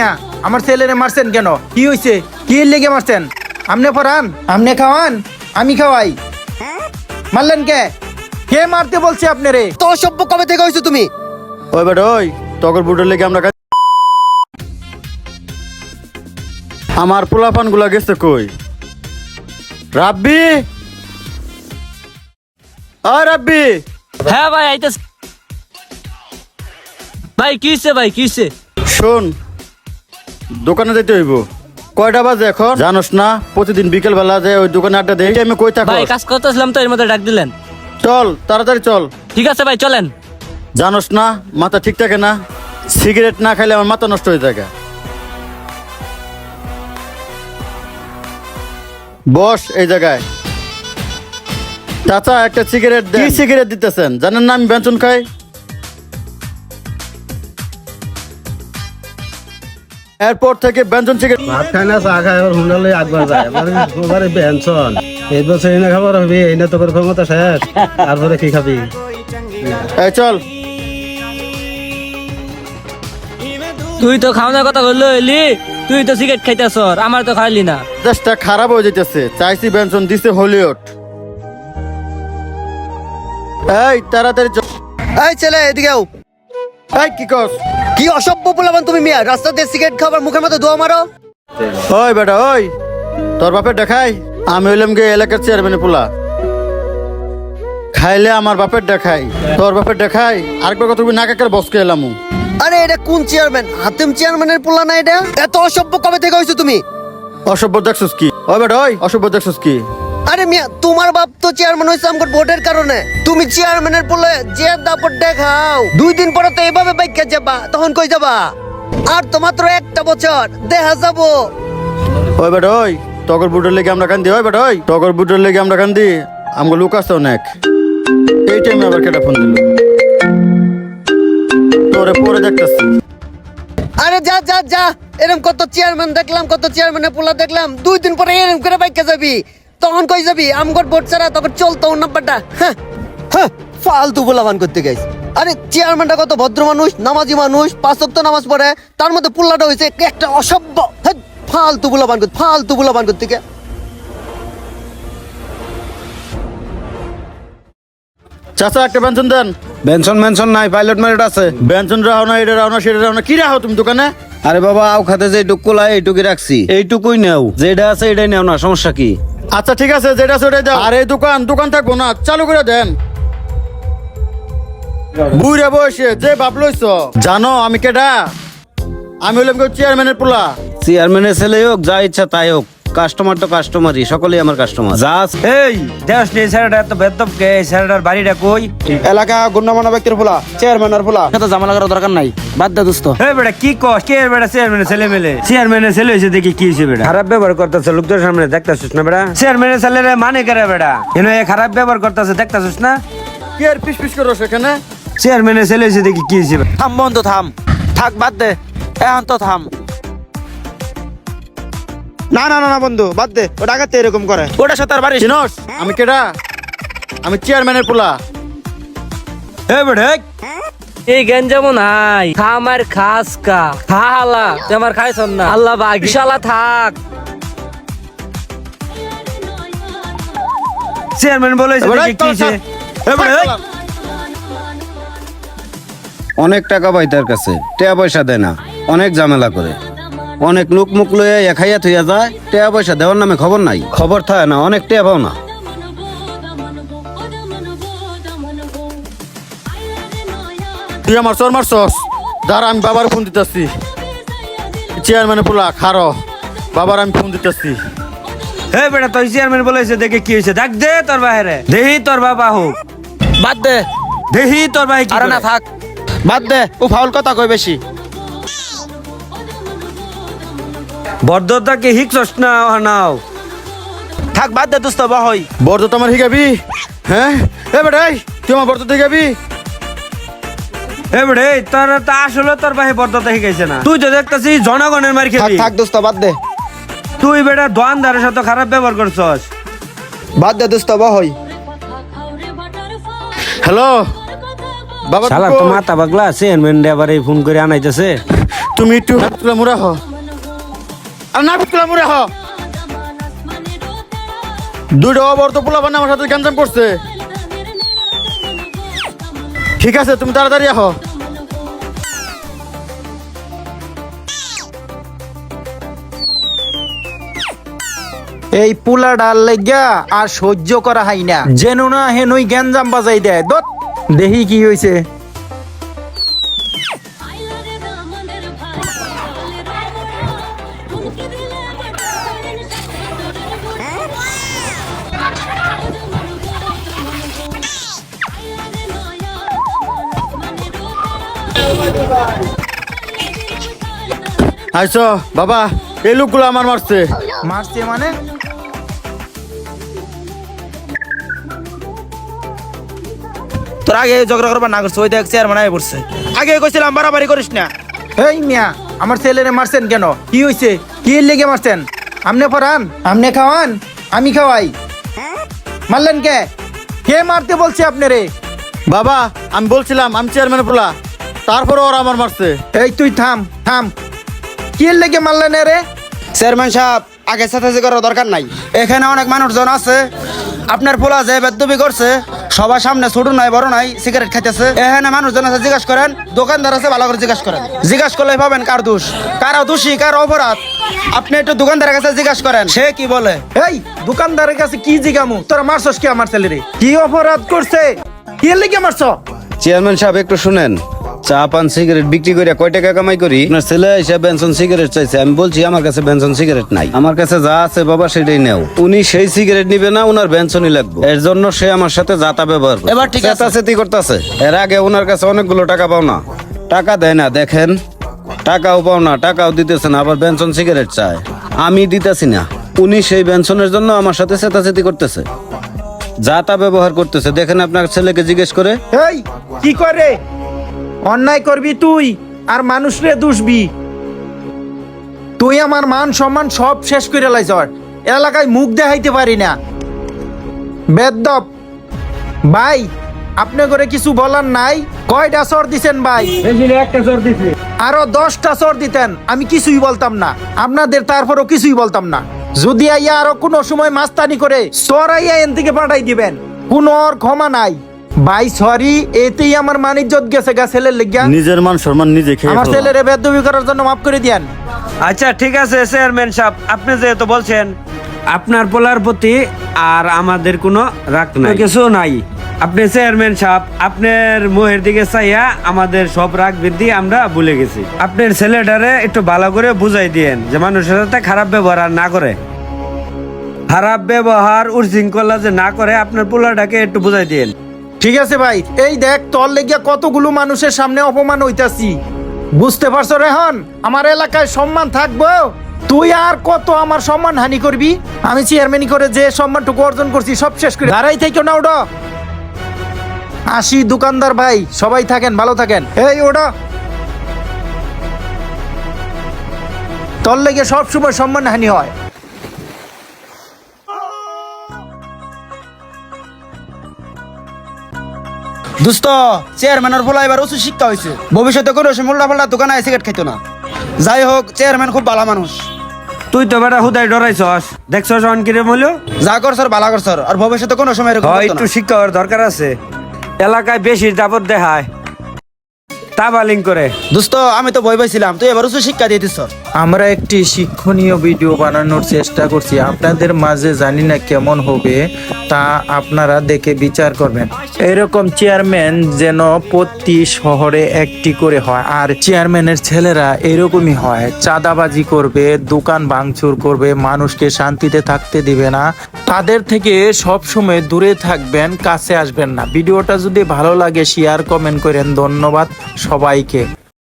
হ্যাঁ, আমার ছেলেরে মারছেন কেন? কি হয়েছে কি লেগে মারছেন? আমনে পড়ান আমনে খাওয়ান আমি খাওয়াই। মারলেন কে? কে মারতে বলছে আপনারে? তো অসভ্য কবে থেকে হয়েছো তুমি? ওই বেটা ওই তগর বুটের লেগে আমরা কাজ- আমার পোলাপানগুলা গেছে কই? রাব্বি? ও রাব্বি! হ্যাঁ ভাই আইতেছে। ভাই কি হইছে ভাই কি হইছে? শোন দোকানে যেতে হইব। কয়টা বাজে এখন? জানোস না প্রতিদিন বিকেল বেলা যে ওই দোকানে আড্ডা দেই আমি কই থাকো ভাই কাজ করতেছিলাম তো এর মধ্যে ডাক দিলেন। চল তাড়াতাড়ি চল। ঠিক আছে ভাই চলেন। জানোস না মাথা ঠিক থাকে না। সিগারেট না খাইলে আমার মাথা নষ্ট হয়ে থাকে। বস এই জায়গায়। চাচা একটা সিগারেট কি সিগারেট দিতেছেন? জানেন না আমি বেঞ্চন খাই? এরপর থেকে ব্যঞ্জন সিগারেট ভাত খায় না চা খায় হুন্ডালে একবার যায়। বেনশন এই বছর এই না খাবার হবে এই না তোর ক্ষমতা শেষ। তারপরে কি খাবি? এই চল। তুই তো খাওয়ানোর কথা বলল এলি। তুই তো সিগারেট খাইতেছ আমার তো খাইলি না। দেশটা খারাপ হয়ে যেতেছে চাইছি ব্যঞ্জন দিছে হলিউড। এই তাড়াতাড়ি এই ছেলে এদিকেও এই কি কস কি অসভ্য পোলাবান তুমি মিয়া? রাস্তাতে সিগারেট খাবার মুখের মধ্যে দোয়া মারো। ওই বেটা ওই। তোর বাপের দেখাই আমি হইলাম গে এলাকার চেয়ারম্যান পোলা। খাইলে আমার বাপের দেখাই তোর বাপের দেখাই আরেকবার কথা তুমি নাকাকের বসকে এলাম আরে এটা কোন চেয়ারম্যান হাতিম চেয়ারম্যানের পোলা না এটা? এত অসভ্য কবে থেকে হয়েছো তুমি? অসভ্য দেখছিস কি? ওই বেটা ওই অসভ্য দেখছিস কি? আরে মিয়া তোমার বাপ তো চেয়ারম্যান হয়েছে আমার ভোটের কারণে। তুমি চেয়ারম্যানের পোলে যে দাপট দেখাও দুই দিন পরে তো এভাবে বাইকে যাবা তখন কই যাবা? আর তো মাত্র একটা বছর দেখা যাব। ওই বেটা ওই টগর বুটের লেগে আমরা কান্দি ওই বেটা ওই টগর বুটের লেগে আমরা কান্দি আমগো লোক আছে অনেক। এই টাইমে আবার কেটা ফোন দিল? তোরে পরে দেখতেছি। আরে যা যা যা এরকম কত চেয়ারম্যান দেখলাম কত চেয়ারম্যানের পোলা দেখলাম দুই দিন পরে এরকম করে বাইকে যাবি। তখন কই যাবি? আমগর ভোট ছাড়া তখন চলতো নাম্বারটা। হ্যাঁ। হ্যাঁ ফালতু পোলাবান করতে গেছ আরে চেয়ারম্যানটা কত ভদ্র মানুষ নামাজি মানুষ পাঁচ ওয়াক্ত নামাজ পড়ে তার মধ্যে পুল্লাটা হয়েছে একটা অসভ্য। হ্যাঁ, ফালতু পোলাবান করতে ফালতু পোলাবান করতে গে। চাচা একটা পেনশন দেন। বেনশন মেনশন নাই পাইলট ম্যারেট আছে। ব্যঞ্জন রাও না এটা রাও না সেটা রাও না কি রাও তুমি দোকানে? আরে বাবা আও খাতে যে টুকু লাই এইটুকুই রাখছি। এইটুকুই নেও। যেটা আছে এটাই নেও না সমস্যা কি? আচ্ছা ঠিক আছে যেটা সেটাই দাও। আর এই দোকান দোকান থাকব না চালু করে দেন। বুড়ে বয়সে যে বাপ লইছ। জানো আমি কেডা? আমি হলাম চেয়ারম্যানের পোলা। চেয়ারম্যানের ছেলে হোক যা ইচ্ছা তাই হোক। কাস্টমার তো কাস্টমারই সকলেই আমার কাস্টমার আছে- এই দেশ নেই স্যারটা এত বেদব কে স্যারটার বাড়িটা কই? এলাকা গণ্যমান্য ব্যক্তির ফুলা চেয়ারম্যানের ফুলা। এত জামালা করার দরকার নাই বাদ দে দোস্ত। এই বেটা কি কস? কে বেটা চেয়ারম্যানের ছেলে মেলে চেয়ারম্যানের ছেলে হয়েছে দেখি কি হয়েছে বেটা। খারাপ ব্যবহার করতেছে লোকদের সামনে দেখতেছিস না বেটা? চেয়ারম্যানের ছেলে রে মানে করে বেটা? এনে এ খারাপ ব্যবহার করতেছে দেখতেছিস না? কি আর পিস পিস করো সেখানে চেয়ারম্যানের ছেলে হয়েছে দেখি কি বেটা। থাম বন্ধু থাম। থাক বাদ দে। এখন তো থাম। না না না না বন্ধু বাদ দে। ও ডাকাতে এরকম করে। ওটা সাতার বাড়ি। চিনস আমি কেডা? আমি চেয়ারম্যানের পোলা। এই বেটা এই। এই জ্ঞান যেমন হাই খা আমার খাস কা খা হালা তুই আমার খাইছ না। আল্লাহ বাগিশালা থাক। চেয়ারম্যান বলেছে দেখি কি হয়েছে এই বেটা অনেক টাকা পাই তার কাছে টাকা পয়সা দেয় না অনেক ঝামেলা করে। অনেক লোক মুখ লইয়া একাইয়া থইয়া যায় টাকা পয়সা দেওয়ার নামে খবর নাই। খবর থাকে না অনেক টাকা পাও না। তুই আমার চর মারছস? দাঁড়া আমি বাবার ফোন দিতেছি। চেয়ারম্যানের পোলা খারো বাবার আমি ফোন দিতেছি। এই বেটা তুই চেয়ারম্যান বলেছে দেখে কি হয়েছে? দেখ দে তোর বাহিরে। দেহি তোর বাবা হোক বাদ দে। দেহি তোর ভাই কি আরে না থাক। বাদ দে ও ফাউল কথা কই বেশি। বদ্ধতাকে হিকছস না নাও থাক বাদ দে দোস্ত বা হই। বর্দ তো আমার হিগাবি হ্যাঁ? এ বেটাই তুই আমার বর্দ হিগাবি এ বেড়ে তোর তো আসলে তোর ভাই বদ্ধতা শিখাইছে না। তুই তো দেখতেছিস জনগণের মার থাক খেবি থাক দোস্ত বাদ দে। তুই বেটা দোয়ানদারের সাথে খারাপ ব্যবহার করছস। বাদ দে দোস্ত বা হই। হ্যালো? বাবা শালা তো মাথা পাগলা চেয়ারম্যান আবার এই ফোন করে আনাইতেছে। তুমি একটু মুড়া হ আর নাপিতগুলা মুড়া হ। দুইটা অবর্ত পোলা বানা আমার সাথে গ্যাঞ্জাম করছে। ঠিক আছে তুমি তাড়াতাড়ি আহ। এই পুলা ডাল লেগা আর সহ্য করা হয় না। যেন না হেনই গ্যাঞ্জাম বাজাই দেয়। দত। দেখি কি হয়েছে আইসো বাবা এই লোকগুলো আমার মারছে। মারছে মানে? তোর আগে ঝগড়া করবার না করছে ওই দেখ চেয়ারম্যান আয় পড়ছে আগে কইছিলাম বাড়াবাড়ি করিস না। এই মিয়া আমার ছেলেরে মারছেন কেন? কি হয়েছে কি লেগে মারছেন? আমনে পড়ান আমনে খাওয়ান? আমি খাওয়াই। মারলেন কে? কে মারতে বলছে আপনারে? বাবা আমি বলছিলাম আমি চেয়ারম্যান পোলা। তারপরে ওরা আমার মারছে। এই তুই থাম থাম। কি লেগে মারলেন রে? চেয়ারম্যান সাহেব আগে সাথে করার দরকার নাই। এখানে অনেক মানুষজন আছে। আপনার পোলা যে বেদবি করছে সবার সামনে ছোট নাই বড় নাই সিগারেট খাইতেছে। এখানে মানুষজন আছে জিজ্ঞাসা করেন দোকানদার আছে ভালো করে জিজ্ঞাসা করেন। জিজ্ঞাসা করলে পাবেন কার দোষ কার দোষী কার অপরাধ। আপনি একটু দোকানদারের কাছে জিজ্ঞাসা করেন সে কি বলে? এই দোকানদারের কাছে কি জিগামু? তোরা মারছস কি আমার ছেলেরে? কি অপরাধ করছে? কি লেগে মারছ? চেয়ারম্যান সাহেব একটু শুনেন। চা পান সিগারেট বিক্রি করে কয় টাকা কামাই করি? আপনার ছেলে এসে বেনসন সিগারেট চাইছে। আমি বলছি আমার কাছে বেনসন সিগারেট নাই। আমার কাছে যা আছে বাবা সেটাই নেও। উনি সেই সিগারেট নিবে না ওনার বেনসনই লাগবে। এর জন্য সে আমার সাথে যাতা ব্যবহার করে এবার ঠিক আছে। চেতাচেতি করতেছে। এর আগে ওনার কাছে অনেকগুলো টাকা পাও না। টাকা দেয় না দেখেন। টাকাও পাও না টাকাও দিতেছে না আবার বেনসন সিগারেট চায়। আমি দিতেছি না। উনি সেই বেনসনের জন্য আমার সাথে চেতাচেতি করতেছে। যা তা ব্যবহার করতেছে। দেখেন আপনার ছেলেকে জিজ্ঞেস করে এই কি করে? অন্যায় করবি তুই আর মানুষরে দুষবি। তুই আমার মান সম্মান সব শেষ করে লাইছ এলাকায় মুখ দেখাইতে পারি না। বেদব ভাই আপনি করে কিছু বলার নাই? কয়টা চর দিছেন ভাই? একটা চোর দিছে। আরও দশটা চর দিতেন আমি কিছুই বলতাম না। আপনাদের তারপরও কিছুই বলতাম না। যদি আইয়া আরও কোনো সময় মাস্তানি করে চর আইয়া এন থেকে পাঠাই দিবেন। কোনো ওর ক্ষমা নাই। ভাই সরি এতেই আমার মানিজ্জত গেছে গা ছেলের লেগিয়া। নিজের মান সম্মান নিজে খেয়ে আমার। ছেলেরে বেদবি করার জন্য মাফ করে দিয়ান। আচ্ছা ঠিক আছে চেয়ারম্যান সাহেব আপনি যেহেতু বলছেন আপনার পোলার প্রতি আর আমাদের কোনো রাগ নাই। কিছু নাই। আপনি চেয়ারম্যান সাহেব আপনার মুহের দিকে চাইয়া আমাদের সব রাগ বৃদ্ধি আমরা ভুলে গেছি। আপনার ছেলেটারে একটু ভালো করে বুঝাই দিয়েন যে মানুষের সাথে খারাপ ব্যবহার না করে। খারাপ ব্যবহার উশৃঙ্খলা যে না করে আপনার পোলাটাকে একটু বুঝাই দিয়েন। ঠিক আছে ভাই, এই দেখ, তোর লেগিয়া কতগুলো মানুষের সামনে অপমান হইতাছি। বুঝতে পারছ রেহন? আমার এলাকায় সম্মান থাকব? তুই আর কত আমার সম্মান হানি করবি? আমি চেয়ারম্যানই করে যে সম্মানটুকু অর্জন করছি, সব শেষ করে দাঁড়াই থেকে না ওটা আসি, দোকানদার ভাই, সবাই থাকেন, ভালো থাকেন। এই ওটা তোর লেগে সবসময় সম্মান হানি হয়। দোস্ত চেয়ারম্যানের পোলা এবার উচ্চ শিক্ষা হয়েছে ভবিষ্যতে কোনো সময় উল্টা পাল্টা দোকানে সিগারেট খাইতো না। যাই হোক চেয়ারম্যান খুব ভালো মানুষ তুই তো বেটা হুদাই ডরাইছস দেখছস অন কিরে মূল্য যা করছর ভালো করছর আর ভবিষ্যতে কোনো সময় এরকম হয় একটু শিক্ষা হওয়ার দরকার আছে। এলাকায় বেশি দাপট দেখায়। তাবালিং করে দোস্ত আমি তো ভয় পাইছিলাম। তুই এবার উচ্চ শিক্ষা দিয়ে দিচ্ছ আমরা একটি শিক্ষণীয় ভিডিও বানানোর চেষ্টা করছি। আপনাদের মাঝে জানি না কেমন হবে, তা আপনারা দেখে বিচার করবেন। এরকম চেয়ারম্যান যেন প্রতি শহরে একটি করে হয়, আর চেয়ারম্যানের ছেলেরা এরকমই হয়। চাঁদাবাজি করবে, দোকান ভাঙচুর করবে, মানুষকে শান্তিতে থাকতে দিবে না। তাদের থেকে সব সময় দূরে থাকবেন, কাছে আসবেন না। ভিডিওটা যদি ভালো লাগে শেয়ার কমেন্ট করেন। ধন্যবাদ সবাইকে।